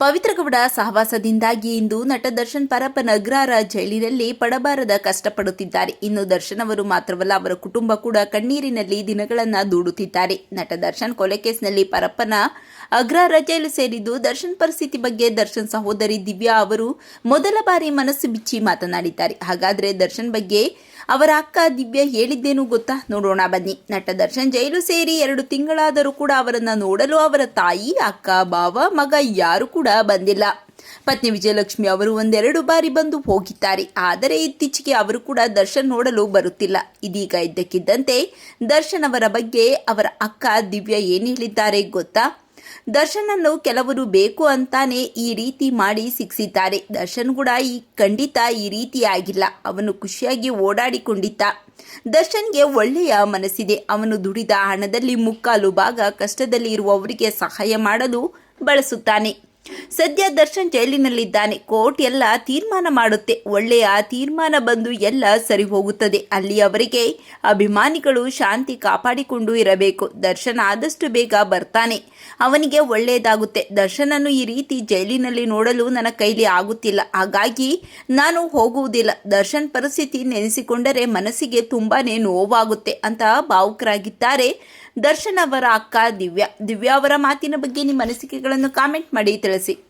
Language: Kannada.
ಪವಿತ್ರ ಗೌಡ ಸಹವಾಸದಿಂದಾಗಿ ಇಂದು ನಟ ದರ್ಶನ್ ಪರಪ್ಪನ ಅಗ್ರಾರ ಜೈಲಿನಲ್ಲಿ ಪಡಬಾರದ ಕಷ್ಟಪಡುತ್ತಿದ್ದಾರೆ. ಇನ್ನು ದರ್ಶನ್ ಅವರು ಮಾತ್ರವಲ್ಲ, ಅವರ ಕುಟುಂಬ ಕೂಡ ಕಣ್ಣೀರಿನಲ್ಲಿ ದಿನಗಳನ್ನ ದೂಡುತ್ತಿದ್ದಾರೆ. ನಟ ದರ್ಶನ್ ಕೊಲೆ ಕೇಸ್ನಲ್ಲಿ ಪರಪ್ಪನ ಅಗ್ರಾರ ಜೈಲು ಸೇರಿದ್ದು ದರ್ಶನ್ ಪರಿಸ್ಥಿತಿ ಬಗ್ಗೆ ದರ್ಶನ್ ಸಹೋದರಿ ದಿವ್ಯಾ ಅವರು ಮೊದಲ ಬಾರಿ ಮನಸ್ಸು ಬಿಚ್ಚಿ ಮಾತನಾಡಿದ್ದಾರೆ. ಹಾಗಾದ್ರೆ ದರ್ಶನ್ ಬಗ್ಗೆ ಅವರ ಅಕ್ಕ ದಿವ್ಯಾ ಹೇಳಿದ್ದೇನು ಗೊತ್ತಾ? ನೋಡೋಣ, ಬನ್ನಿ. ನಟ ದರ್ಶನ್ ಜೈಲು ಸೇರಿ ಎರಡು ತಿಂಗಳಾದರೂ ಕೂಡ ಅವರನ್ನು ನೋಡಲು ಅವರ ತಾಯಿ, ಅಕ್ಕ ಬಾವ ಮಗ ಯಾರು ಕೂಡ ಬಂದಿಲ್ಲ. ಪತ್ನಿ ವಿಜಯಲಕ್ಷ್ಮಿ ಅವರು ಒಂದೆರಡು ಬಾರಿ ಬಂದು ಹೋಗಿದ್ದಾರೆ. ಆದರೆ ಇತ್ತೀಚೆಗೆ ಅವರು ಕೂಡ ದರ್ಶನ್ ನೋಡಲು ಬರುತ್ತಿಲ್ಲ. ಇದೀಗ ಇದ್ದಕ್ಕಿದ್ದಂತೆ ದರ್ಶನ್ ಅವರ ಬಗ್ಗೆ ಅವರ ಅಕ್ಕ ದಿವ್ಯಾ ಏನು ಹೇಳಿದ್ದಾರೆ ಗೊತ್ತಾ? ದರ್ಶನನ್ನು ಕೆಲವರು ಬೇಕು ಅಂತಾನೆ ಈ ರೀತಿ ಮಾಡಿ ಸಿಕ್ಸಿದ್ದಾರೆ. ದರ್ಶನ್ ಕೂಡ ಈ ಖಂಡಿತ ಈ ರೀತಿ ಆಗಿಲ್ಲ ಅವನು ಖುಷಿಯಾಗಿ ಓಡಾಡಿಕೊಂಡಿದ್ದ. ದರ್ಶನ್ಗೆ ಒಳ್ಳೆಯ ಮನಸ್ಸಿದೆ. ಅವನು ದುಡಿದ ಹಣದಲ್ಲಿ ಮುಕ್ಕಾಲು ಭಾಗ ಕಷ್ಟದಲ್ಲಿ ಇರುವವರಿಗೆ ಸಹಾಯ ಮಾಡಲು ಬಳಸುತ್ತಾನೆ. ಸದ್ಯ ದರ್ಶನ್ ಜೈಲಿನಲ್ಲಿದ್ದಾನೆ. ಕೋರ್ಟ್ ಎಲ್ಲ ತೀರ್ಮಾನ ಮಾಡುತ್ತೆ. ಒಳ್ಳೆಯ ತೀರ್ಮಾನ ಬಂದು ಎಲ್ಲ ಸರಿ ಹೋಗುತ್ತದೆ. ಅಲ್ಲಿ ಅವರಿಗೆ ಅಭಿಮಾನಿಗಳು ಶಾಂತಿ ಕಾಪಾಡಿಕೊಂಡು ಇರಬೇಕು. ದರ್ಶನ್ ಆದಷ್ಟು ಬೇಗ ಬರ್ತಾನೆ. ಅವನಿಗೆ ಒಳ್ಳೆಯದಾಗುತ್ತೆ. ದರ್ಶನನ್ನು ಈ ರೀತಿ ಜೈಲಿನಲ್ಲಿ ನೋಡಲು ನನ್ನ ಕೈಲಿ ಆಗುತ್ತಿಲ್ಲ. ಹಾಗಾಗಿ ನಾನು ಹೋಗುವುದಿಲ್ಲ. ದರ್ಶನ್ ಪರಿಸ್ಥಿತಿ ನೆನೆಸಿಕೊಂಡರೆ ಮನಸ್ಸಿಗೆ ತುಂಬಾನೇ ನೋವಾಗುತ್ತೆ ಅಂತ ಭಾವುಕರಾಗಿದ್ದಾರೆ ದರ್ಶನ್ ಅವರ ಅಕ್ಕ ದಿವ್ಯಾ. ದಿವ್ಯಾ ಅವರ ಮಾತಿನ ಬಗ್ಗೆ ನಿಮ್ಮ ಅನಿಸಿಕೆಗಳನ್ನು ಕಾಮೆಂಟ್ ಮಾಡಿ ತಿಳಿಸಿ.